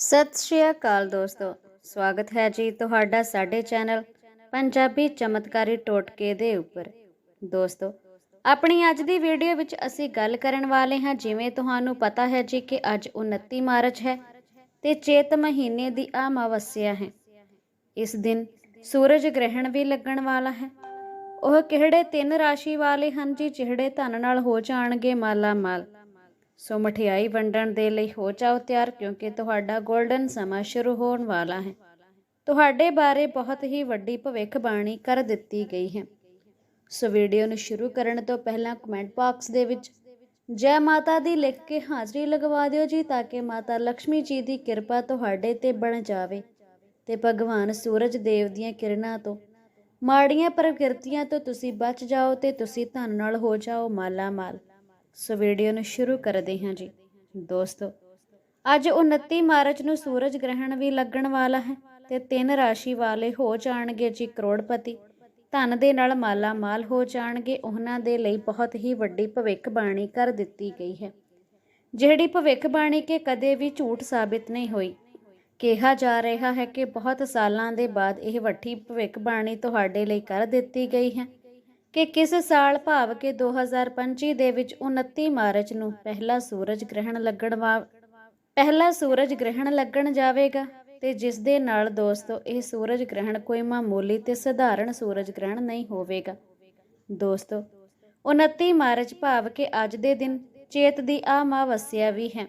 ਸਤਿ ਸ਼੍ਰੀ ਅਕਾਲ ਦੋਸਤੋ। ਸਵਾਗਤ ਹੈ ਜੀ ਤੁਹਾਡਾ ਸਾਡੇ ਚੈਨਲ ਪੰਜਾਬੀ ਚਮਤਕਾਰੀ ਟੋਟਕੇ ਦੇ ਉੱਪਰ। ਦੋਸਤੋ, ਆਪਣੀ ਅੱਜ ਦੀ ਵੀਡੀਓ ਵਿੱਚ ਅਸੀਂ ਗੱਲ ਕਰਨ ਵਾਲੇ ਹਾਂ ਜਿਵੇਂ ਤੁਹਾਨੂੰ ਪਤਾ ਹੈ ਜੀ ਕਿ ਅੱਜ 29 ਮਾਰਚ ਹੈ ਤੇ ਚੇਤ ਮਹੀਨੇ ਦੀ ਅਮਾਵਸਿਆ ਹੈ। ਇਸ ਦਿਨ ਸੂਰਜ ਗ੍ਰਹਿਣ ਵੀ ਲੱਗਣ ਵਾਲਾ ਹੈ। ਉਹ ਕਿਹੜੇ ਤਿੰਨ ਰਾਸ਼ੀ ਵਾਲੇ ਹਨ ਜੀ ਜਿਹੜੇ ਧਨ ਨਾਲ ਹੋ ਜਾਣਗੇ ਮਾਲਾ ਮਾਲ ਸੋ ਮਠਿਆਈ ਵੰਡਣ ਦੇ ਲਈ ਹੋ ਜਾਓ ਤਿਆਰ, ਕਿਉਂਕਿ ਤੁਹਾਡਾ 골ਡਨ ਸਮਾਂ ਸ਼ੁਰੂ ਹੋਣ ਵਾਲਾ ਹੈ। ਤੁਹਾਡੇ ਬਾਰੇ ਬਹੁਤ ਹੀ ਵੱਡੀ ਭਵਿੱਖਬਾਣੀ ਕਰ ਦਿੱਤੀ ਗਈ ਹੈ। ਸੋ ਵੀਡੀਓ ਨੂੰ ਸ਼ੁਰੂ ਕਰਨ ਤੋਂ ਪਹਿਲਾਂ ਕਮੈਂਟ ਬਾਕਸ ਦੇ ਵਿੱਚ ਜੈ ਮਾਤਾ ਦੀ ਲਿਖ ਕੇ ਹਾਜ਼ਰੀ ਲਗਵਾ ਦਿਓ ਜੀ, ਤਾਂ ਕਿ ਮਾਤਾ ਲక్ష్ਮੀ ਜੀ ਦੀ ਕਿਰਪਾ ਤੁਹਾਡੇ ਤੇ ਬਣ ਜਾਵੇ ਤੇ ਭਗਵਾਨ ਸੂਰਜ ਦੇਵ ਦੀਆਂ ਕਿਰਨਾਂ ਤੋਂ, ਮਾੜੀਆਂ ਪ੍ਰਕਿਰਤੀਆਂ ਤੋਂ ਤੁਸੀਂ ਬਚ ਜਾਓ ਤੇ ਤੁਸੀਂ ਧਨ ਨਾਲ ਹੋ ਜਾਓ ਮਾਲਾ ਮਾਲ ਸੋ ਵੀਡੀਓ ਨੂੰ ਸ਼ੁਰੂ ਕਰਦੇ ਹਾਂ ਜੀ। ਦੋਸਤੋ, ਅੱਜ 29 ਮਾਰਚ ਨੂੰ ਸੂਰਜ ਗ੍ਰਹਿਣ ਵੀ ਲੱਗਣ ਵਾਲਾ ਹੈ ਤੇ ਤਿੰਨ ਰਾਸ਼ੀ ਵਾਲੇ ਹੋ ਜਾਣਗੇ ਜੀ ਕਰੋੜਪਤੀ। ਧਨ ਦੇ ਨਾਲ ਮਾਲਾ ਮਾਲ ਹੋ ਜਾਣਗੇ। ਉਹਨਾਂ ਦੇ ਲਈ ਬਹੁਤ ਹੀ ਵੱਡੀ ਭਵਿੱਖਬਾਣੀ ਕਰ ਦਿੱਤੀ ਗਈ ਹੈ। ਜਿਹੜੀ ਭਵਿੱਖਬਾਣੀ ਕਿ ਕਦੇ ਵੀ ਝੂਠ ਸਾਬਿਤ ਨਹੀਂ ਹੋਈ। ਕਿਹਾ ਜਾ ਰਿਹਾ ਹੈ ਕਿ ਬਹੁਤ ਸਾਲਾਂ ਦੇ ਬਾਅਦ ਇਹ ਵੱਡੀ ਭਵਿੱਖਬਾਣੀ ਤੁਹਾਡੇ ਲਈ ਕਰ ਦਿੱਤੀ ਗਈ ਹੈ। ਕਿ ਕਿਸ ਸਾਲ ਭਾਵ ਕਿ 2025 ਦੇ ਵਿੱਚ 29 ਮਾਰਚ ਨੂੰ ਪਹਿਲਾ ਸੂਰਜ ਗ੍ਰਹਿਣ ਲੱਗਣ ਵਾ ਪਹਿਲਾ ਸੂਰਜ ਗ੍ਰਹਿਣ ਲੱਗਣ ਜਾਵੇਗਾ ਤੇ ਜਿਸ ਦੇ ਨਾਲ ਦੋਸਤੋ, ਇਹ ਸੂਰਜ ਗ੍ਰਹਿਣ ਕੋਈ ਮਾਮੂਲੀ ਤੇ ਸਧਾਰਨ ਸੂਰਜ ਗ੍ਰਹਿਣ ਨਹੀਂ ਹੋਵੇਗਾ। ਦੋਸਤੋ 29 ਮਾਰਚ ਭਾਵ ਕਿ ਅੱਜ ਦੇ ਦਿਨ ਚੇਤ ਦੀ ਅਮਾਵਸਿਆ ਵੀ ਹੈ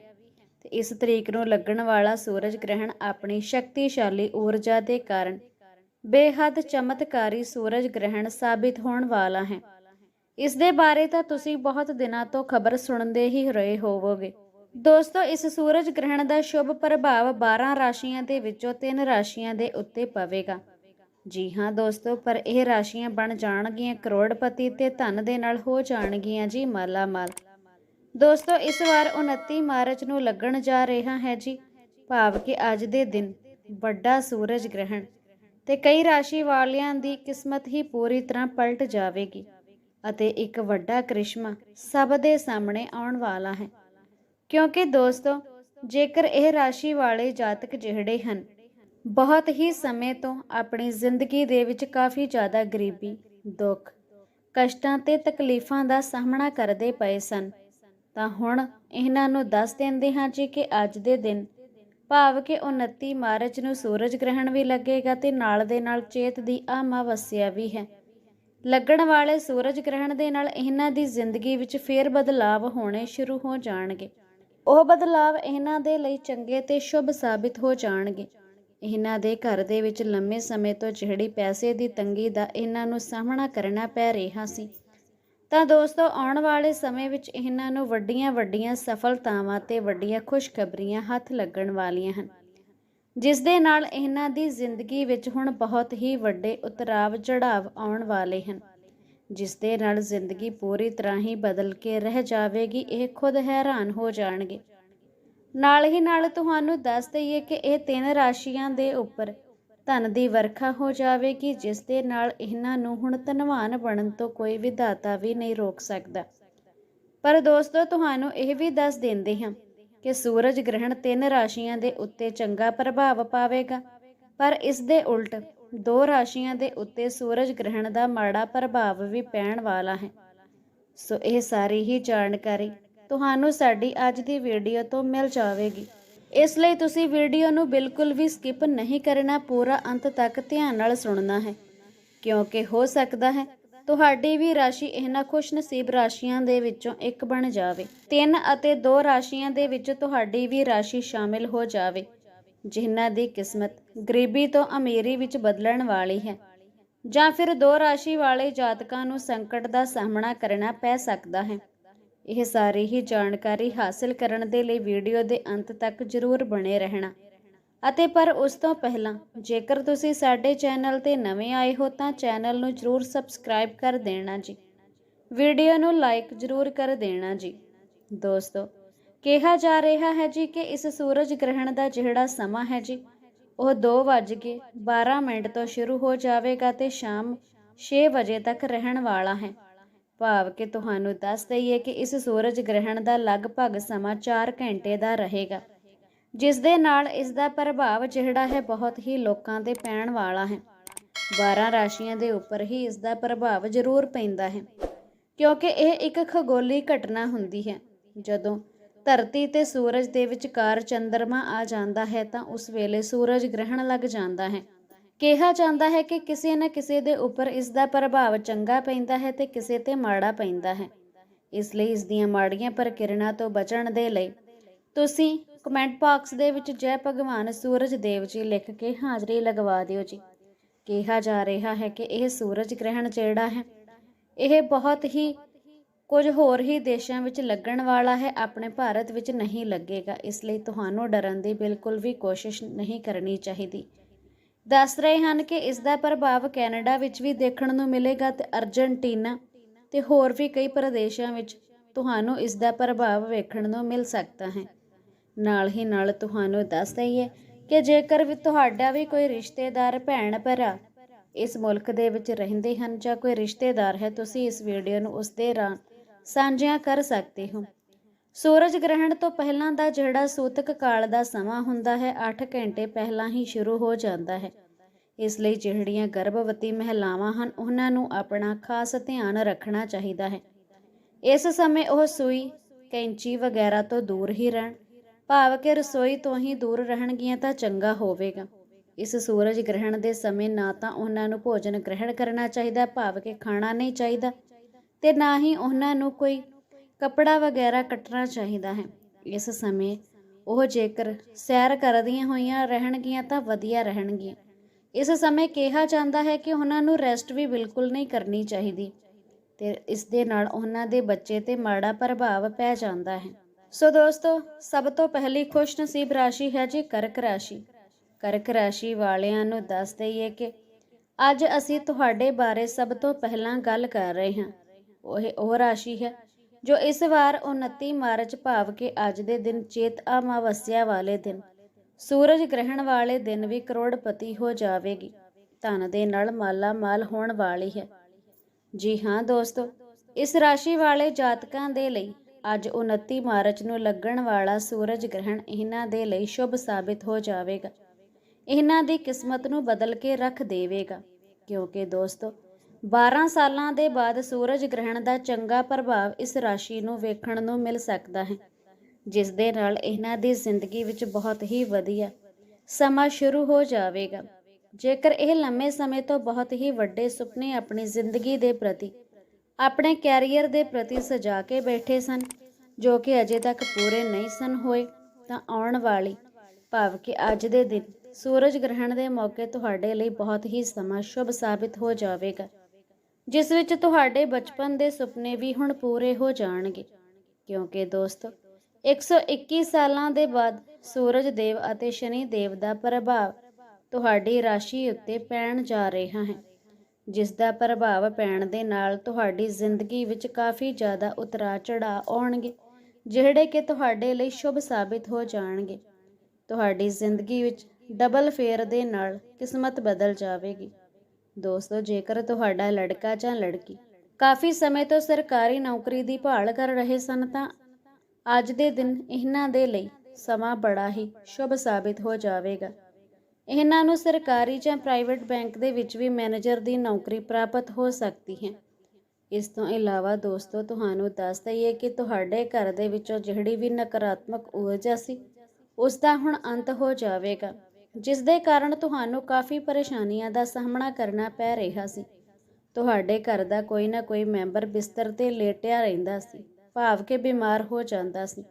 ਤੇ ਇਸ ਤਰੀਕ ਨੂੰ ਲੱਗਣ ਵਾਲਾ ਸੂਰਜ ਗ੍ਰਹਿਣ ਆਪਣੀ ਸ਼ਕਤੀਸ਼ਾਲੀ ਊਰਜਾ ਦੇ ਕਾਰਨ ਬੇਹੱਦ ਚਮਤਕਾਰੀ ਸੂਰਜ ਗ੍ਰਹਿਣ ਸਾਬਿਤ ਹੋਣ ਵਾਲਾ ਹੈ। ਇਸ ਦੇ ਬਾਰੇ ਤਾਂ ਤੁਸੀਂ ਬਹੁਤ ਦਿਨਾਂ ਤੋਂ ਖਬਰ ਸੁਣਦੇ ਹੀ ਰਹੇ ਹੋਵੋਗੇ। ਦੋਸਤੋ, ਇਸ ਸੂਰਜ ਗ੍ਰਹਿਣ ਦਾ ਸ਼ੁਭ ਪ੍ਰਭਾਵ 12 ਰਾਸ਼ੀਆਂ ਦੇ ਵਿੱਚੋਂ 3 ਰਾਸ਼ੀਆਂ ਦੇ ਉੱਤੇ ਪਵੇਗਾ। ਜੀ ਹਾਂ ਦੋਸਤੋ, ਪਰ ਇਹ ਰਾਸ਼ੀਆਂ ਬਣ ਜਾਣਗੀਆਂ ਕਰੋੜਪਤੀ ਤੇ ਧਨ ਦੇ ਨਾਲ ਹੋ ਜਾਣਗੀਆਂ ਜੀ ਮਾਲਾ ਮਾਲ ਦੋਸਤੋ, ਇਸ ਵਾਰ 29 ਮਾਰਚ ਨੂੰ ਲੱਗਣ ਜਾ ਰਿਹਾ ਹੈ ਜੀ। ਭਾਵ ਕਿ ਅੱਜ ਦੇ ਦਿਨ ਵੱਡਾ ਸੂਰਜ ਗ੍ਰਹਿਣ। ਤੇ ਕਈ ਰਾਸ਼ੀ ਵਾਲਿਆਂ ਦੀ ਕਿਸਮਤ ਹੀ ਪੂਰੀ ਤਰ੍ਹਾਂ ਪਲਟ ਜਾਵੇਗੀ ਅਤੇ ਇੱਕ ਵੱਡਾ ਕ੍ਰਿਸ਼ਮਾ ਸਭ ਦੇ ਸਾਹਮਣੇ ਆਉਣ ਵਾਲਾ ਹੈ। ਕਿਉਂਕਿ ਦੋਸਤੋ, ਜੇਕਰ ਇਹ ਰਾਸ਼ੀ ਵਾਲੇ ਜਾਤਕ ਜਿਹੜੇ ਹਨ, ਬਹੁਤ ਹੀ ਸਮੇਂ ਤੋਂ ਆਪਣੀ ਜ਼ਿੰਦਗੀ ਦੇ ਵਿੱਚ ਕਾਫੀ ਜ਼ਿਆਦਾ ਗਰੀਬੀ, ਦੁੱਖ, ਕਸ਼ਟਾਂ ਤੇ ਤਕਲੀਫਾਂ ਦਾ ਸਾਹਮਣਾ ਕਰਦੇ ਪਏ ਸਨ, ਤਾਂ ਹੁਣ ਇਹਨਾਂ ਨੂੰ ਦੱਸ ਦਿੰਦੇ ਹਾਂ ਜੀ ਕਿ ਅੱਜ ਦੇ ਦਿਨ ਭਾਵ ਕਿ 29 ਮਾਰਚ ਨੂੰ ਸੂਰਜ ਗ੍ਰਹਿਣ ਵੀ ਲੱਗੇਗਾ ਤੇ ਨਾਲ ਦੇ ਨਾਲ ਚੇਤ ਦੀ ਅਮਾਵਸਿਆ ਵੀ ਹੈ। ਲੱਗਣ ਵਾਲੇ ਸੂਰਜ ਗ੍ਰਹਿਣ ਦੇ ਨਾਲ ਇਹਨਾਂ ਦੀ ਜ਼ਿੰਦਗੀ ਵਿੱਚ ਫੇਰ ਬਦਲਾਵ ਹੋਣੇ ਸ਼ੁਰੂ ਹੋ ਜਾਣਗੇ। ਉਹ ਬਦਲਾਵ ਇਹਨਾਂ ਦੇ ਲਈ ਚੰਗੇ ਤੇ ਸ਼ੁਭ ਸਾਬਿਤ ਹੋ ਜਾਣਗੇ। ਇਹਨਾਂ ਦੇ ਘਰ ਦੇ ਵਿੱਚ ਲੰਮੇ ਸਮੇਂ ਤੋਂ ਜਿਹੜੀ ਪੈਸੇ ਦੀ ਤੰਗੀ ਦਾ ਇਹਨਾਂ ਨੂੰ ਸਾਹਮਣਾ ਕਰਨਾ ਪੈ ਰਿਹਾ ਸੀ। ਤਾਂ ਦੋਸਤੋ, ਆਉਣ ਵਾਲੇ ਸਮੇਂ ਵਿੱਚ ਇਹਨਾਂ ਨੂੰ ਵੱਡੀਆਂ ਵੱਡੀਆਂ ਸਫਲਤਾਵਾਂ ਤੇ ਵੱਡੀਆਂ ਖੁਸ਼ਖਬਰੀਆਂ ਹੱਥ ਲੱਗਣ ਵਾਲੀਆਂ ਹਨ। ਜਿਸ ਦੇ ਨਾਲ ਇਹਨਾਂ ਦੀ ਜ਼ਿੰਦਗੀ ਵਿੱਚ ਹੁਣ ਬਹੁਤ ਹੀ ਵੱਡੇ ਉਤਰਾਵ ਚੜਾਵ ਆਉਣ ਵਾਲੇ ਹਨ। ਜਿਸ ਦੇ ਨਾਲ ਜ਼ਿੰਦਗੀ ਪੂਰੀ ਤਰ੍ਹਾਂ ਹੀ ਬਦਲ ਕੇ ਰਹਿ ਜਾਵੇਗੀ, ਇਹ ਖੁਦ ਹੈਰਾਨ ਹੋ ਜਾਣਗੇ। ਨਾਲ ਹੀ ਨਾਲ ਤੁਹਾਨੂੰ ਦੱਸ ਦਈਏ ਕਿ ਇਹ ਤਿੰਨ ਰਾਸ਼ੀਆਂ ਦੇ ਉੱਪਰ ਧਨ ਦੀ ਵਰਖਾ ਹੋ ਜਾਵੇਗੀ, ਜਿਸ ਦੇ ਨਾਲ ਇਹਨਾਂ ਨੂੰ ਹੁਣ ਧਨਵਾਨ ਬਣਨ ਤੋਂ ਕੋਈ ਵਿਧਾਤਾ ਵੀ ਨਹੀਂ ਰੋਕ ਸਕਦਾ। ਪਰ ਦੋਸਤੋ, ਤੁਹਾਨੂੰ ਇਹ ਵੀ ਦੱਸ ਦਿੰਦੇ ਹਾਂ ਕਿ ਸੂਰਜ ਗ੍ਰਹਿਣ ਤਿੰਨ ਰਾਸ਼ੀਆਂ ਦੇ ਉੱਤੇ ਚੰਗਾ ਪ੍ਰਭਾਵ ਪਾਵੇਗਾ। ਪਰ ਇਸ ਦੇ ਉਲਟ ਦੋ ਰਾਸ਼ੀਆਂ ਦੇ ਉੱਤੇ ਸੂਰਜ ਗ੍ਰਹਿਣ ਦਾ ਮਾੜਾ ਪ੍ਰਭਾਵ ਵੀ ਪੈਣ ਵਾਲਾ ਹੈ। ਸੋ ਇਹ ਸਾਰੀ ਹੀ ਜਾਣਕਾਰੀ ਤੁਹਾਨੂੰ ਸਾਡੀ ਅੱਜ ਦੀ ਵੀਡੀਓ ਤੋਂ ਮਿਲ ਜਾਵੇਗੀ। ਇਸ ਲਈ ਤੁਸੀਂ ਵੀਡੀਓ ਨੂੰ ਬਿਲਕੁਲ ਵੀ ਸਕਿਪ ਨਹੀਂ ਕਰਨਾ, ਪੂਰਾ ਅੰਤ ਤੱਕ ਧਿਆਨ ਨਾਲ ਸੁਣਨਾ ਹੈ। ਕਿਉਂਕਿ ਹੋ ਸਕਦਾ ਹੈ ਤੁਹਾਡੀ ਵੀ ਰਾਸ਼ੀ ਇਹਨਾਂ ਖੁਸ਼ਨਸੀਬ ਰਾਸ਼ੀਆਂ ਦੇ ਵਿੱਚੋਂ ਇੱਕ ਬਣ ਜਾਵੇ। ਤਿੰਨ ਅਤੇ ਦੋ ਰਾਸ਼ੀਆਂ ਦੇ ਵਿੱਚ ਤੁਹਾਡੀ ਵੀ ਰਾਸ਼ੀ ਸ਼ਾਮਿਲ ਹੋ ਜਾਵੇ, ਜਿਨ੍ਹਾਂ ਦੀ ਕਿਸਮਤ ਗਰੀਬੀ ਤੋਂ ਅਮੀਰੀ ਵਿੱਚ ਬਦਲਣ ਵਾਲੀ ਹੈ। ਜਾਂ ਫਿਰ ਦੋ ਰਾਸ਼ੀ ਵਾਲੇ ਜਾਤਕਾਂ ਨੂੰ ਸੰਕਟ ਦਾ ਸਾਹਮਣਾ ਕਰਨਾ ਪੈ ਸਕਦਾ ਹੈ। ਇਹ ਸਾਰੀ ਹੀ ਜਾਣਕਾਰੀ ਹਾਸਲ ਕਰਨ ਦੇ ਲਈ ਵੀਡੀਓ ਦੇ ਅੰਤ ਤੱਕ ਜ਼ਰੂਰ ਬਣੇ ਰਹਿਣਾ। ਅਤੇ ਪਰ ਉਸ ਤੋਂ ਪਹਿਲਾਂ, ਜੇਕਰ ਤੁਸੀਂ ਸਾਡੇ ਚੈਨਲ ਤੇ ਨਵੇਂ ਆਏ ਹੋ ਤਾਂ ਚੈਨਲ ਨੂੰ ਜ਼ਰੂਰ ਸਬਸਕ੍ਰਾਈਬ ਕਰ ਦੇਣਾ ਜੀ। ਵੀਡੀਓ ਨੂੰ ਲਾਈਕ ਜ਼ਰੂਰ ਕਰ ਦੇਣਾ ਜੀ। ਦੋਸਤੋ, ਕਿਹਾ ਜਾ ਰਿਹਾ ਹੈ ਜੀ ਕਿ ਇਸ ਸੂਰਜ ਗ੍ਰਹਿਣ ਦਾ ਜਿਹੜਾ ਸਮਾਂ ਹੈ ਜੀ, ਉਹ 2:12 ਮਿੰਟ ਤੋਂ ਸ਼ੁਰੂ ਹੋ ਜਾਵੇਗਾ ਤੇ ਸ਼ਾਮ 6 ਵਜੇ ਤੱਕ ਰਹਿਣ ਵਾਲਾ ਹੈ। ਭਾਵ ਕਿ ਤੁਹਾਨੂੰ ਦੱਸ ਦਈਏ ਕਿ ਇਸ ਸੂਰਜ ਗ੍ਰਹਿਣ ਦਾ ਲਗਭਗ ਸਮਾਂ 4 ਘੰਟੇ ਦਾ ਰਹੇਗਾ, ਜਿਸ ਦੇ ਨਾਲ ਇਸ ਦਾ ਪ੍ਰਭਾਵ ਜਿਹੜਾ ਹੈ ਬਹੁਤ ਹੀ ਲੋਕਾਂ ਤੇ ਪੈਣ ਵਾਲਾ ਹੈ। 12 ਰਾਸ਼ੀਆਂ ਦੇ ਉੱਪਰ ਹੀ ਇਸ ਦਾ ਪ੍ਰਭਾਵ ਜ਼ਰੂਰ ਪੈਂਦਾ ਹੈ, ਕਿਉਂਕਿ ਇਹ ਇੱਕ ਖਗੋਲੀ ਘਟਨਾ ਹੁੰਦੀ ਹੈ। ਜਦੋਂ ਧਰਤੀ ਤੇ ਸੂਰਜ ਦੇ ਵਿਚਕਾਰ ਚੰਦਰਮਾ ਆ ਜਾਂਦਾ ਹੈ ਤਾਂ ਉਸ ਵੇਲੇ ਸੂਰਜ ਗ੍ਰਹਿਣ ਲੱਗ ਜਾਂਦਾ ਹੈ। ਕਿਹਾ ਜਾਂਦਾ ਹੈ ਕਿ ਕਿਸੇ ਨਾ ਕਿਸੇ ਦੇ ਉੱਪਰ ਇਸ ਦਾ ਪ੍ਰਭਾਵ ਚੰਗਾ ਪੈਂਦਾ ਹੈ ਤੇ ਕਿਸੇ ਤੇ ਮਾੜਾ ਪੈਂਦਾ ਹੈ। ਇਸ ਲਈ ਇਸ ਦੀਆਂ ਮਾੜੀਆਂ ਪ੍ਰਕਿਰਣਾ ਤੋਂ ਬਚਣ ਦੇ ਲਈ ਤੁਸੀਂ ਕਮੈਂਟ ਬਾਕਸ ਦੇ ਵਿੱਚ ਜੈ ਭਗਵਾਨ ਸੂਰਜ ਦੇਵ ਜੀ ਲਿਖ ਕੇ ਹਾਜ਼ਰੀ ਲਗਵਾ ਦਿਓ ਜੀ। ਕਿਹਾ ਜਾ ਰਿਹਾ ਹੈ ਕਿ ਇਹ ਸੂਰਜ ਗ੍ਰਹਿਣ ਜਿਹੜਾ ਹੈ, ਇਹ ਬਹੁਤ ਹੀ ਕੁਝ ਹੋਰ ਹੀ ਦੇਸ਼ਾਂ ਵਿੱਚ ਲੱਗਣ ਵਾਲਾ ਹੈ, ਆਪਣੇ ਭਾਰਤ ਵਿੱਚ ਨਹੀਂ ਲੱਗੇਗਾ। ਇਸ ਲਈ ਤੁਹਾਨੂੰ ਡਰਨ ਦੀ ਬਿਲਕੁਲ ਵੀ ਕੋਸ਼ਿਸ਼ ਨਹੀਂ ਕਰਨੀ ਚਾਹੀਦੀ। ਦੱਸ ਰਹੇ ਹਨ ਕਿ ਇਸ ਦਾ ਪ੍ਰਭਾਵ ਕੈਨੇਡਾ ਵਿੱਚ ਵੀ ਦੇਖਣ ਨੂੰ ਮਿਲੇਗਾ ਤੇ ਅਰਜਨਟੀਨਾ ਤੇ ਹੋਰ ਵੀ ਕਈ ਪ੍ਰਦੇਸ਼ਾਂ ਵਿੱਚ ਤੁਹਾਨੂੰ ਇਸ ਦਾ ਪ੍ਰਭਾਵ ਵੇਖਣ ਨੂੰ ਮਿਲ ਸਕਦਾ ਹੈ। ਨਾਲ ਹੀ ਨਾਲ ਤੁਹਾਨੂੰ ਦੱਸ ਦਈਏ ਕਿ ਜੇਕਰ ਵੀ ਤੁਹਾਡਾ ਵੀ ਕੋਈ ਰਿਸ਼ਤੇਦਾਰ, ਭੈਣ, ਭਰਾ ਇਸ ਮੁਲਕ ਦੇ ਵਿੱਚ ਰਹਿੰਦੇ ਹਨ ਜਾਂ ਕੋਈ ਰਿਸ਼ਤੇਦਾਰ ਹੈ, ਤੁਸੀਂ ਇਸ ਵੀਡੀਓ ਨੂੰ ਉਸ ਦੇ ਰਾਂ ਸਾਂਝਿਆ ਕਰ ਸਕਦੇ ਹੋ। ਸੂਰਜ ਗ੍ਰਹਿਣ ਤੋਂ ਪਹਿਲਾਂ ਦਾ ਜਿਹੜਾ ਸੂਤਕ ਕਾਲ ਦਾ ਸਮਾਂ ਹੁੰਦਾ ਹੈ 8 ਘੰਟੇ ਪਹਿਲਾਂ ਹੀ ਸ਼ੁਰੂ ਹੋ ਜਾਂਦਾ ਹੈ। ਇਸ ਲਈ ਜਿਹੜੀਆਂ ਗਰਭਵਤੀ ਮਹਿਲਾਵਾਂ ਹਨ, ਉਹਨਾਂ ਨੂੰ ਆਪਣਾ ਖਾਸ ਧਿਆਨ ਰੱਖਣਾ ਚਾਹੀਦਾ ਹੈ। ਇਸ ਸਮੇਂ ਉਹ ਸੂਈ, ਕੈਂਚੀ ਵਗੈਰਾ ਤੋਂ ਦੂਰ ਹੀ ਰਹਿਣ। ਭਾਵ ਕਿ ਰਸੋਈ ਤੋਂ ਹੀ ਦੂਰ ਰਹਿਣਗੀਆਂ ਤਾਂ ਚੰਗਾ ਹੋਵੇਗਾ। ਇਸ ਸੂਰਜ ਗ੍ਰਹਿਣ ਦੇ ਸਮੇਂ ਨਾ ਤਾਂ ਉਹਨਾਂ ਨੂੰ ਭੋਜਨ ਗ੍ਰਹਿਣ ਕਰਨਾ ਚਾਹੀਦਾ, ਭਾਵ ਕਿ ਖਾਣਾ ਨਹੀਂ ਚਾਹੀਦਾ ਤੇ ਨਾ ਹੀ ਉਹਨਾਂ ਨੂੰ ਕੋਈ ਕੱਪੜਾ ਵਗੈਰਾ ਕੱਟਣਾ ਚਾਹੀਦਾ ਹੈ। ਇਸ ਸਮੇਂ ਉਹ ਜੇਕਰ ਸੈਰ ਕਰਦੀਆਂ ਹੋਈਆਂ ਰਹਿਣਗੀਆਂ ਤਾਂ ਵਧੀਆ ਰਹਿਣਗੀਆਂ। ਇਸ ਸਮੇਂ ਕਿਹਾ ਜਾਂਦਾ ਹੈ ਕਿ ਉਹਨਾਂ ਨੂੰ ਰੈਸਟ ਵੀ ਬਿਲਕੁਲ ਨਹੀਂ ਕਰਨੀ ਚਾਹੀਦੀ ਤੇ ਇਸ ਦੇ ਨਾਲ ਉਹਨਾਂ ਦੇ ਬੱਚੇ ਤੇ ਮਾੜਾ ਪ੍ਰਭਾਵ ਪੈ ਜਾਂਦਾ ਹੈ। ਸੋ ਦੋਸਤੋ, ਸਭ ਤੋਂ ਪਹਿਲੀ ਖੁਸ਼ ਨਸੀਬ ਰਾਸ਼ੀ ਹੈ ਜੀ ਕਰਕ ਰਾਸ਼ੀ। ਕਰਕ ਰਾਸ਼ੀ ਵਾਲਿਆਂ ਨੂੰ ਦੱਸ ਦਈਏ ਕਿ ਅੱਜ ਅਸੀਂ ਤੁਹਾਡੇ ਬਾਰੇ ਸਭ ਤੋਂ ਪਹਿਲਾਂ ਗੱਲ ਕਰ ਰਹੇ ਹਾਂ। ਉਹ ਉਹ ਰਾਸ਼ੀ ਹੈ ਜੋ ਇਸ ਵਾਰ 29 ਮਾਰਚ ਭਾਵ ਕਿ ਅੱਜ ਦੇ ਦਿਨ ਚੇਤ ਅਮਾਵਸਿਆ ਵਾਲੇ ਦਿਨ, ਸੂਰਜ ਗ੍ਰਹਿਣ ਵਾਲੇ ਦਿਨ ਵੀ ਕਰੋੜਪਤੀ ਹੋ ਜਾਵੇਗੀ। ਧਨ ਦੇ ਨਾਲ ਮਾਲਾ ਮਾਲ ਹੋਣ ਵਾਲੀ ਹੈ। ਜੀ ਹਾਂ ਦੋਸਤੋ, ਇਸ ਰਾਸ਼ੀ ਵਾਲੇ ਜਾਤਕਾਂ ਦੇ ਲਈ ਅੱਜ 29 ਮਾਰਚ ਨੂੰ ਲੱਗਣ ਵਾਲਾ ਸੂਰਜ ਗ੍ਰਹਿਣ ਇਹਨਾਂ ਦੇ ਲਈ ਸ਼ੁਭ ਸਾਬਿਤ ਹੋ ਜਾਵੇਗਾ। ਇਹਨਾਂ ਦੀ ਕਿਸਮਤ ਨੂੰ ਬਦਲ ਕੇ ਰੱਖ ਦੇਵੇਗਾ। ਕਿਉਂਕਿ ਦੋਸਤੋ 12 ਸਾਲਾਂ ਦੇ ਬਾਅਦ ਸੂਰਜ ਗ੍ਰਹਿਣ ਦਾ ਚੰਗਾ ਪ੍ਰਭਾਵ ਇਸ ਰਾਸ਼ੀ ਨੂੰ ਵੇਖਣ ਨੂੰ ਮਿਲ ਸਕਦਾ ਹੈ, ਜਿਸ ਦੇ ਨਾਲ ਇਹਨਾਂ ਦੀ ਜ਼ਿੰਦਗੀ ਵਿੱਚ ਬਹੁਤ ਹੀ ਵਧੀਆ ਸਮਾਂ ਸ਼ੁਰੂ ਹੋ ਜਾਵੇਗਾ। ਜੇਕਰ ਇਹ ਲੰਮੇ ਸਮੇਂ ਤੋਂ ਬਹੁਤ ਹੀ ਵੱਡੇ ਸੁਪਨੇ ਆਪਣੀ ਜ਼ਿੰਦਗੀ ਦੇ ਪ੍ਰਤੀ, ਆਪਣੇ ਕੈਰੀਅਰ ਦੇ ਪ੍ਰਤੀ ਸਜਾ ਕੇ ਬੈਠੇ ਸਨ, ਜੋ ਕਿ ਅਜੇ ਤੱਕ ਪੂਰੇ ਨਹੀਂ ਸਨ ਹੋਏ, ਤਾਂ ਆਉਣ ਵਾਲੀ, ਭਾਵ ਕਿ ਅੱਜ ਦੇ ਦਿਨ, ਸੂਰਜ ਗ੍ਰਹਿਣ ਦੇ ਮੌਕੇ ਤੁਹਾਡੇ ਲਈ ਬਹੁਤ ਹੀ ਸਮਾਂ ਸ਼ੁਭ ਸਾਬਿਤ ਹੋ ਜਾਵੇਗਾ। ਜਿਸ ਵਿੱਚ ਤੁਹਾਡੇ ਬਚਪਨ ਦੇ ਸੁਪਨੇ ਵੀ ਹੁਣ ਪੂਰੇ ਹੋ ਜਾਣਗੇ। ਕਿਉਂਕਿ ਦੋਸਤੋ 121 ਸਾਲਾਂ ਦੇ ਬਾਅਦ ਸੂਰਜ ਦੇਵ ਅਤੇ ਸ਼ਨੀ ਦੇਵ ਦਾ ਪ੍ਰਭਾਵ ਤੁਹਾਡੀ ਰਾਸ਼ੀ ਉੱਤੇ ਪੈਣ ਜਾ ਰਿਹਾ ਹੈ। ਜਿਸ ਦਾ ਪ੍ਰਭਾਵ ਪੈਣ ਦੇ ਨਾਲ ਤੁਹਾਡੀ ਜ਼ਿੰਦਗੀ ਵਿੱਚ ਕਾਫੀ ਜ਼ਿਆਦਾ ਉਤਰਾਅ ਚੜਾਅ ਆਉਣਗੇ, ਜਿਹੜੇ ਕਿ ਤੁਹਾਡੇ ਲਈ ਸ਼ੁਭ ਸਾਬਿਤ ਹੋ ਜਾਣਗੇ। ਤੁਹਾਡੀ ਜ਼ਿੰਦਗੀ ਵਿੱਚ ਡਬਲ ਫੇਰ ਦੇ ਨਾਲ ਕਿਸਮਤ ਬਦਲ ਜਾਵੇਗੀ। ਦੋਸਤੋ, ਜੇਕਰ ਤੁਹਾਡਾ ਲੜਕਾ ਜਾਂ ਲੜਕੀ ਕਾਫੀ ਸਮੇਂ ਤੋਂ ਸਰਕਾਰੀ ਨੌਕਰੀ ਦੀ ਭਾਲ ਕਰ ਰਹੇ ਸਨ ਤਾਂ ਅੱਜ ਦੇ ਦਿਨ ਇਹਨਾਂ ਦੇ ਲਈ ਸਮਾਂ ਬੜਾ ਹੀ ਸ਼ੁਭ ਸਾਬਿਤ ਹੋ ਜਾਵੇਗਾ। ਇਹਨਾਂ ਨੂੰ ਸਰਕਾਰੀ ਜਾਂ ਪ੍ਰਾਈਵੇਟ ਬੈਂਕ ਦੇ ਵਿੱਚ ਵੀ ਮੈਨੇਜਰ ਦੀ ਨੌਕਰੀ ਪ੍ਰਾਪਤ ਹੋ ਸਕਦੀ ਹੈ। ਇਸ ਤੋਂ ਇਲਾਵਾ ਦੋਸਤੋ, ਤੁਹਾਨੂੰ ਦੱਸ ਦਈਏ ਕਿ ਤੁਹਾਡੇ ਘਰ ਦੇ ਵਿੱਚੋਂ ਜਿਹੜੀ ਵੀ ਨਕਾਰਾਤਮਕ ਊਰਜਾ ਸੀ ਉਸ ਦਾ ਹੁਣ ਅੰਤ ਹੋ ਜਾਵੇਗਾ। ਜਿਸ ਦੇ ਕਾਰਨ ਤੁਹਾਨੂੰ ਕਾਫੀ ਪਰੇਸ਼ਾਨੀਆਂ ਦਾ ਸਾਹਮਣਾ ਕਰਨਾ ਪੈ ਰਿਹਾ ਸੀ। ਤੁਹਾਡੇ ਘਰ ਦਾ ਕੋਈ ਨਾ ਕੋਈ ਮੈਂਬਰ ਬਿਸਤਰ ਤੇ ਲੇਟਿਆ ਰਹਿੰਦਾ ਸੀ, ਭਾਵ ਕਿ ਬਿਮਾਰ ਹੋ ਜਾਂਦਾ ਸੀ।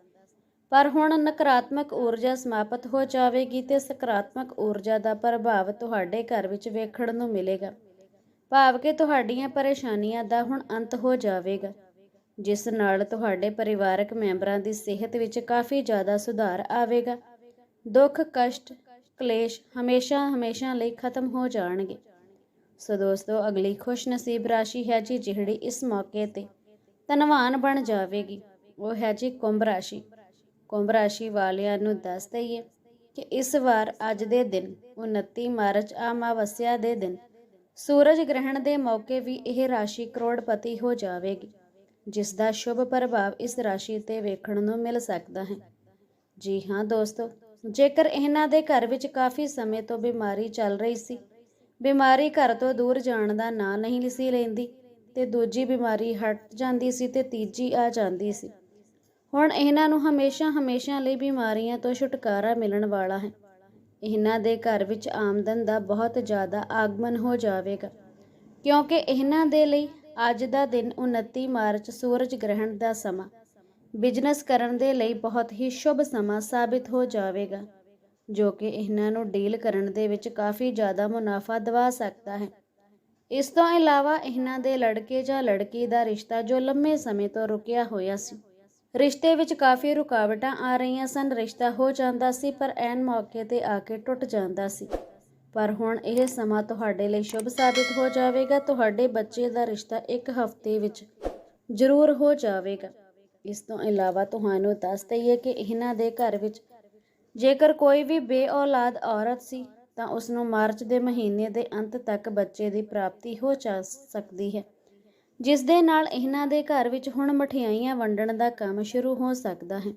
ਪਰ ਹੁਣ ਨਕਾਰਾਤਮਕ ਊਰਜਾ ਸਮਾਪਤ ਹੋ ਜਾਵੇਗੀ ਤੇ ਸਕਾਰਾਤਮਕ ਊਰਜਾ ਦਾ ਪ੍ਰਭਾਵ ਤੁਹਾਡੇ ਘਰ ਵਿੱਚ ਵੇਖਣ ਨੂੰ ਮਿਲੇਗਾ। ਭਾਵ ਕਿ ਤੁਹਾਡੀਆਂ ਪਰੇਸ਼ਾਨੀਆਂ ਦਾ ਹੁਣ ਅੰਤ ਹੋ ਜਾਵੇਗਾ, ਜਿਸ ਨਾਲ ਤੁਹਾਡੇ ਪਰਿਵਾਰਕ ਮੈਂਬਰਾਂ ਦੀ ਸਿਹਤ ਵਿੱਚ ਕਾਫੀ ਜ਼ਿਆਦਾ ਸੁਧਾਰ ਆਵੇਗਾ। ਦੁੱਖ, ਕਸ਼ਟ ਕਲੇਸ਼ ਹਮੇਸ਼ਾ ਹਮੇਸ਼ਾ ਲਈ ਖਤਮ ਹੋ ਜਾਣਗੇ। ਸੋ ਦੋਸਤੋ, ਅਗਲੀ ਖੁਸ਼ ਨਸੀਬ ਰਾਸ਼ੀ ਹੈ ਜੀ ਜਿਹੜੀ ਇਸ ਮੌਕੇ ਤੇ ਧਨਵਾਨ ਬਣ ਜਾਵੇਗੀ। ਉਹ ਹੈ ਜੀ ਕੁੰਭ ਰਾਸ਼ੀ। ਕੁੰਭ ਰਾਸ਼ੀ ਵਾਲਿਆਂ ਨੂੰ ਦੱਸ ਦਈਏ ਕਿ ਇਸ ਵਾਰ ਅੱਜ ਦੇ ਦਿਨ 29 ਮਾਰਚ ਅਮਾਵਸਿਆ ਦੇ ਦਿਨ, ਸੂਰਜ ਗ੍ਰਹਿਣ ਦੇ ਮੌਕੇ ਵੀ ਇਹ ਰਾਸ਼ੀ ਕਰੋੜਪਤੀ ਹੋ ਜਾਵੇਗੀ, ਜਿਸ ਦਾ ਸ਼ੁਭ ਪ੍ਰਭਾਵ ਇਸ ਰਾਸ਼ੀ ਤੇ ਵੇਖਣ ਨੂੰ ਮਿਲ ਸਕਦਾ ਹੈ। ਜੀ ਹਾਂ ਦੋਸਤੋ ਜੇਕਰ ਇਹਨਾਂ ਦੇ ਘਰ ਵਿੱਚ ਕਾਫੀ ਸਮੇਂ ਤੋਂ ਬਿਮਾਰੀ ਚੱਲ ਰਹੀ ਸੀ, ਬਿਮਾਰੀ ਘਰ ਤੋਂ ਦੂਰ ਜਾਣ ਦਾ ਨਾਂ ਨਹੀਂ ਸੀ ਲੈਂਦੀ ਤੇ ਦੂਜੀ ਬਿਮਾਰੀ ਹਟ ਜਾਂਦੀ ਸੀ ਤੇ ਤੀਜੀ ਆ ਜਾਂਦੀ ਸੀ। ਹੁਣ ਇਹਨਾਂ ਨੂੰ ਹਮੇਸ਼ਾ ਹਮੇਸ਼ਾ ਲਈ ਬਿਮਾਰੀਆਂ ਤੋਂ ਛੁਟਕਾਰਾ ਮਿਲਣ ਵਾਲਾ ਹੈ। ਇਹਨਾਂ ਦੇ ਘਰ ਵਿੱਚ ਆਮਦਨ ਦਾ ਬਹੁਤ ਜ਼ਿਆਦਾ ਆਗਮਨ ਹੋ ਜਾਵੇਗਾ, ਕਿਉਂਕਿ ਇਹਨਾਂ ਦੇ ਲਈ ਅੱਜ ਦਾ ਦਿਨ 29 ਮਾਰਚ ਸੂਰਜ ਗ੍ਰਹਿਣ ਦਾ ਸਮਾਂ ਬਿਜ਼ਨਸ ਕਰਨ ਦੇ ਲਈ ਬਹੁਤ ਹੀ ਸ਼ੁਭ ਸਮਾਂ ਸਾਬਿਤ ਹੋ ਜਾਵੇਗਾ, ਜੋ ਕਿ ਇਹਨਾਂ ਨੂੰ ਡੀਲ ਕਰਨ ਦੇ ਵਿੱਚ ਕਾਫੀ ਜ਼ਿਆਦਾ ਮੁਨਾਫਾ ਦਿਵਾ ਸਕਦਾ ਹੈ। ਇਸ ਤੋਂ ਇਲਾਵਾ ਇਹਨਾਂ ਦੇ ਲੜਕੇ ਜਾਂ ਲੜਕੀ ਦਾ ਰਿਸ਼ਤਾ ਜੋ ਲੰਮੇ ਸਮੇਂ ਤੋਂ ਰੁਕਿਆ ਹੋਇਆ ਸੀ। ਰਿਸ਼ਤੇ ਵਿੱਚ ਕਾਫੀ ਰੁਕਾਵਟਾਂ ਆ ਰਹੀਆਂ ਸਨ, ਰਿਸ਼ਤਾ ਹੋ ਜਾਂਦਾ ਸੀ, ਪਰ ਐਨ ਮੌਕੇ ਤੇ ਆ ਕੇ ਟੁੱਟ ਜਾਂਦਾ ਸੀ। ਪਰ ਹੁਣ ਇਹ ਸਮਾਂ ਤੁਹਾਡੇ ਲਈ ਸ਼ੁਭ ਸਾਬਿਤ ਹੋ ਜਾਵੇਗਾ, ਤੁਹਾਡੇ ਬੱਚੇ ਦਾ ਰਿਸ਼ਤਾ ਇੱਕ ਹਫ਼ਤੇ ਵਿੱਚ ਜ਼ਰੂਰ ਹੋ ਜਾਵੇਗਾ। ਇਸ ਤੋਂ ਇਲਾਵਾ ਤੁਹਾਨੂੰ ਦੱਸ ਦਈਏ ਕਿ ਇਹਨਾਂ ਦੇ ਘਰ ਵਿੱਚ ਜੇਕਰ ਕੋਈ ਵੀ ਬੇਔਲਾਦ ਔਰਤ ਸੀ, ਤਾਂ ਉਸ ਨੂੰ ਮਾਰਚ ਦੇ ਮਹੀਨੇ ਦੇ ਅੰਤ ਤੱਕ ਬੱਚੇ ਦੀ ਪ੍ਰਾਪਤੀ ਹੋ ਜਾ ਸਕਦੀ ਹੈ, ਜਿਸ ਦੇ ਨਾਲ ਇਹਨਾਂ ਦੇ ਘਰ ਵਿੱਚ ਹੁਣ ਮਠਿਆਈਆਂ ਵੰਡਣ ਦਾ ਕੰਮ ਸ਼ੁਰੂ ਹੋ ਸਕਦਾ ਹੈ।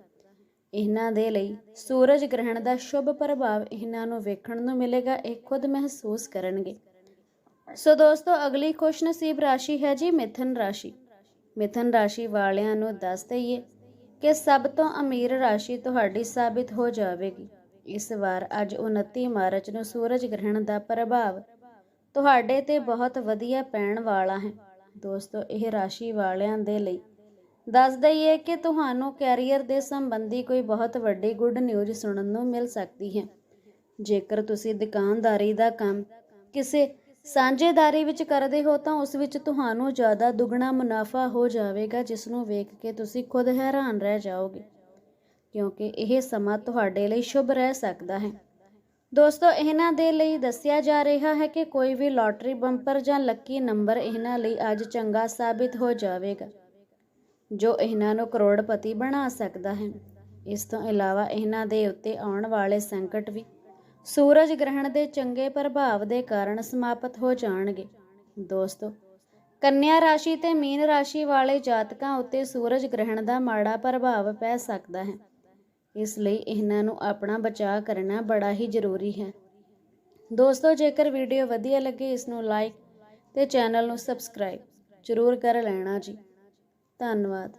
ਇਹਨਾਂ ਦੇ ਲਈ ਸੂਰਜ ਗ੍ਰਹਿਣ ਦਾ ਸ਼ੁਭ ਪ੍ਰਭਾਵ ਇਹਨਾਂ ਨੂੰ ਵੇਖਣ ਨੂੰ ਮਿਲੇਗਾ, ਇਹ ਖੁਦ ਮਹਿਸੂਸ ਕਰਨਗੇ। ਸੋ ਦੋਸਤੋ, ਅਗਲੀ ਖੁਸ਼ਨਸੀਬ ਰਾਸ਼ੀ ਹੈ ਜੀ ਮਿਥਨ ਰਾਸ਼ੀ। ਮਿਥਨ ਰਾਸ਼ੀ ਵਾਲਿਆਂ ਨੂੰ ਦੱਸ ਦਈਏ ਕਿ ਸਭ ਤੋਂ ਅਮੀਰ ਰਾਸ਼ੀ ਤੁਹਾਡੀ ਸਾਬਿਤ ਹੋ ਜਾਵੇਗੀ। ਇਸ ਵਾਰ ਅੱਜ 29 ਮਾਰਚ ਨੂੰ ਸੂਰਜ ਗ੍ਰਹਿਣ ਦਾ ਪ੍ਰਭਾਵ ਤੁਹਾਡੇ ਤੇ ਬਹੁਤ ਵਧੀਆ ਪੈਣ ਵਾਲਾ ਹੈ। ਦੋਸਤੋ, ਇਹ ਰਾਸ਼ੀ ਵਾਲਿਆਂ ਦੇ ਲਈ ਦੱਸ ਦਈਏ ਕਿ ਤੁਹਾਨੂੰ ਕੈਰੀਅਰ ਦੇ ਸੰਬੰਧੀ ਕੋਈ ਬਹੁਤ ਵੱਡੀ ਗੁੱਡ ਨਿਊਜ਼ ਸੁਣਨ ਨੂੰ ਮਿਲ ਸਕਦੀ ਹੈ। ਜੇਕਰ ਤੁਸੀਂ ਦੁਕਾਨਦਾਰੀ ਦਾ ਕੰਮ ਕਿਸੇ ਸਾਂਝੇਦਾਰੀ ਵਿੱਚ ਕਰਦੇ ਹੋ ਤਾਂ ਉਸ ਵਿੱਚ ਤੁਹਾਨੂੰ ਜ਼ਿਆਦਾ ਦੁੱਗਣਾ ਮੁਨਾਫਾ ਹੋ ਜਾਵੇਗਾ, ਜਿਸ ਨੂੰ ਵੇਖ ਕੇ ਤੁਸੀਂ ਖੁਦ ਹੈਰਾਨ ਰਹਿ ਜਾਓਗੇ। ਕਿਉਂਕਿ ਇਹ ਸਮਾਂ ਤੁਹਾਡੇ ਲਈ ਸ਼ੁਭ ਰਹਿ ਸਕਦਾ ਹੈ। ਦੋਸਤੋ, ਇਹਨਾਂ ਦੇ ਲਈ ਦੱਸਿਆ ਜਾ ਰਿਹਾ ਹੈ ਕਿ ਕੋਈ ਵੀ ਲਾਟਰੀ ਬੰਪਰ ਜਾਂ ਲੱਕੀ ਨੰਬਰ ਇਹਨਾਂ ਲਈ ਅੱਜ ਚੰਗਾ ਸਾਬਿਤ ਹੋ ਜਾਵੇਗਾ, ਜੋ ਇਹਨਾਂ ਨੂੰ ਕਰੋੜਪਤੀ ਬਣਾ ਸਕਦਾ ਹੈ। ਇਸ ਤੋਂ ਇਲਾਵਾ ਇਹਨਾਂ ਦੇ ਉੱਤੇ ਆਉਣ ਵਾਲੇ ਸੰਕਟ ਵੀ ਸੂਰਜ ਗ੍ਰਹਿਣ ਦੇ ਚੰਗੇ ਪ੍ਰਭਾਵ ਦੇ ਕਾਰਨ ਸਮਾਪਤ ਹੋ ਜਾਣਗੇ। ਦੋਸਤੋ, ਕੰਨਿਆ ਰਾਸ਼ੀ ਤੇ ਮੀਨ ਰਾਸ਼ੀ ਵਾਲੇ ਜਾਤਕਾਂ ਉੱਤੇ ਸੂਰਜ ਗ੍ਰਹਿਣ ਦਾ ਮਾੜਾ ਪ੍ਰਭਾਵ ਪੈ ਸਕਦਾ ਹੈ। ਇਸ ਲਈ ਇਹਨਾਂ ਨੂੰ ਆਪਣਾ ਬਚਾਅ ਕਰਨਾ ਬੜਾ ਹੀ ਜ਼ਰੂਰੀ ਹੈ। ਦੋਸਤੋ, ਜੇਕਰ ਵੀਡੀਓ ਵਧੀਆ ਲੱਗੇ, ਇਸ ਨੂੰ ਲਾਈਕ ਤੇ ਚੈਨਲ ਨੂੰ ਸਬਸਕ੍ਰਾਈਬ ਜ਼ਰੂਰ ਕਰ ਲੈਣਾ ਜੀ। ਧੰਨਵਾਦ।